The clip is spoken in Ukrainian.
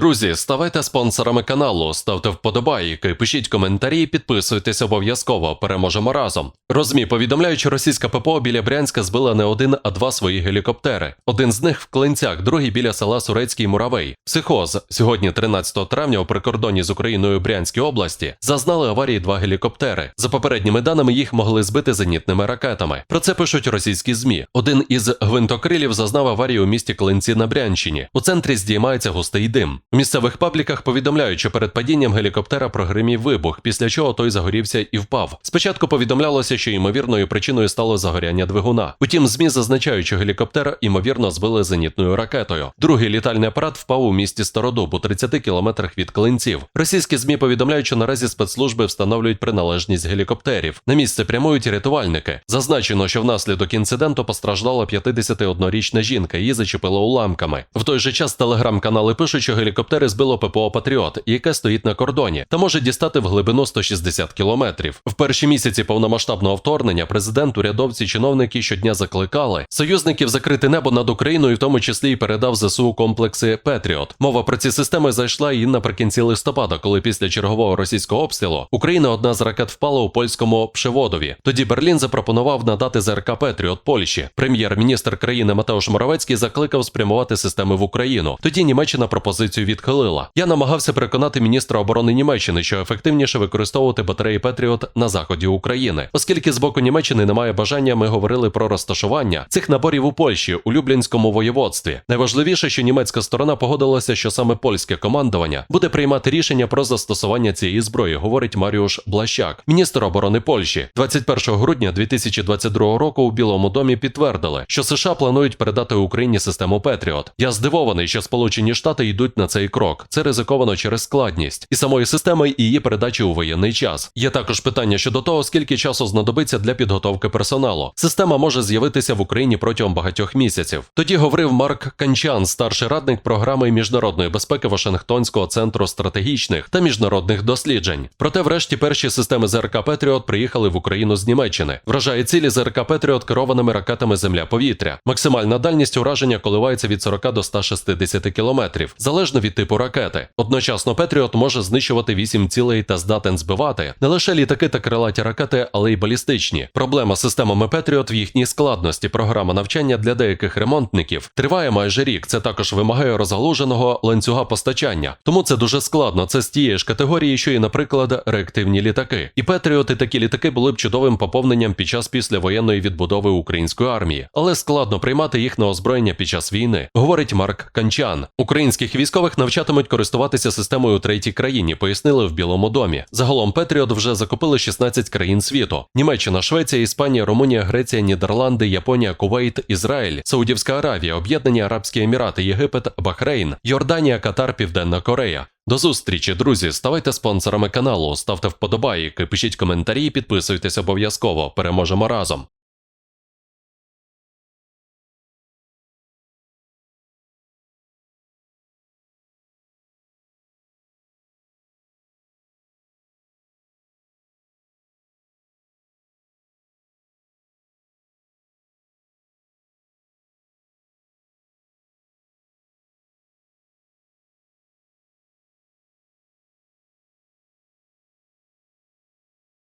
Друзі, ставайте спонсорами каналу, ставте вподобайки, пишіть коментарі, підписуйтесь обов'язково. Переможемо разом. Розмі повідомляючи, російська ППО біля Брянська збила не один, а два свої гелікоптери. Один з них в клинцях, другий біля села Сурецький Муравей. Психоз сьогодні, 13 травня, у прикордонні з Україною Брянській області зазнали аварії два гелікоптери. За попередніми даними їх могли збити зенітними ракетами. Про це пишуть російські змі. Один із гвинтокрилів зазнав аварію у місті Клинці на Брянщині. У центрі здіймається густий дим. У місцевих пабліках повідомляють, що перед падінням гелікоптера прогримів вибух, після чого той загорівся і впав. Спочатку повідомлялося, що ймовірною причиною стало загоряння двигуна. Утім, змі зазначають, що гелікоптер ймовірно збили зенітною ракетою. Другий літальний апарат впав у місті Стародуб у 30 кілометрах від клинців. Російські змі повідомляють, що наразі спецслужби встановлюють приналежність гелікоптерів. На місце прямують рятувальники. Зазначено, що внаслідок інциденту постраждала 51-річна жінка, її зачепило уламками. В той же час телеграм-канали пишуть, що гелікоптери збило ППО Патріот, яке стоїть на кордоні, та може дістати в глибину 160 кілометрів. В перші місяці повномасштабного вторгнення президент, урядовці, чиновники щодня закликали союзників закрити небо над Україною, в тому числі й передав ЗСУ комплекси Петріот. Мова про ці системи зайшла і наприкінці листопада, коли після чергового російського обстрілу Україна одна з ракет впала у польському Пшеводові. Тоді Берлін запропонував надати ЗРК Петріот Польщі. Прем'єр-міністр країни Матеуш Моравецький закликав спрямувати системи в Україну. Тоді Німеччина пропозицію відхилила. Я намагався переконати міністра оборони Німеччини, що ефективніше використовувати батареї Петріот на заході України, оскільки з боку Німеччини немає бажання. Ми говорили про розташування цих наборів у Польщі у Люблінському воєводстві. Найважливіше, що німецька сторона погодилася, що саме польське командування буде приймати рішення про застосування цієї зброї, говорить Маріуш Блащак, міністр оборони Польщі. 21 грудня 2022 року у Білому домі підтвердили, що США планують передати Україні систему Петріот. Я здивований, що Сполучені Штати йдуть на цей крок. Це ризиковано через складність і самої системи і її передачі у воєнний час. Є також питання щодо того, скільки часу знадобиться для підготовки персоналу. Система може з'явитися в Україні протягом багатьох місяців. Тоді говорив Марк Канчан, старший радник програми міжнародної безпеки Вашингтонського центру стратегічних та міжнародних досліджень. Проте, врешті, перші системи ЗРК Петріот приїхали в Україну з Німеччини. Вражає цілі ЗРК Петріот керованими ракетами Земля-повітря. Максимальна дальність ураження коливається від 40 до 160 кілометрів, залежно від типу ракети. Одночасно Петріот може знищувати 8 цілей та здатен збивати не лише літаки та крилаті ракети, але й балістичні. Проблема з системами Петріот в їхній складності. Програма навчання для деяких ремонтників триває майже рік. Це також вимагає розгалуженого ланцюга постачання. Тому це дуже складно. Це з тієї ж категорії, що і, наприклад, реактивні літаки. І Петріот і такі літаки були б чудовим поповненням під час післявоєнної відбудови української армії, але складно приймати їх на озброєння під час війни, говорить Марк Канчан. Українських військових навчатимуть користуватися системою у третій країні, пояснили в Білому домі. Загалом Петріот вже закупили 16 країн світу: Німеччина, Швеція, Іспанія, Румунія, Греція, Нідерланди, Японія, Кувейт, Ізраїль, Саудівська Аравія, Об'єднані Арабські Емірати, Єгипет, Бахрейн, Йорданія, Катар, Південна Корея. До зустрічі, друзі. Ставайте спонсорами каналу, ставте вподобайки, пишіть коментарі, підписуйтесь обов'язково. Переможемо разом.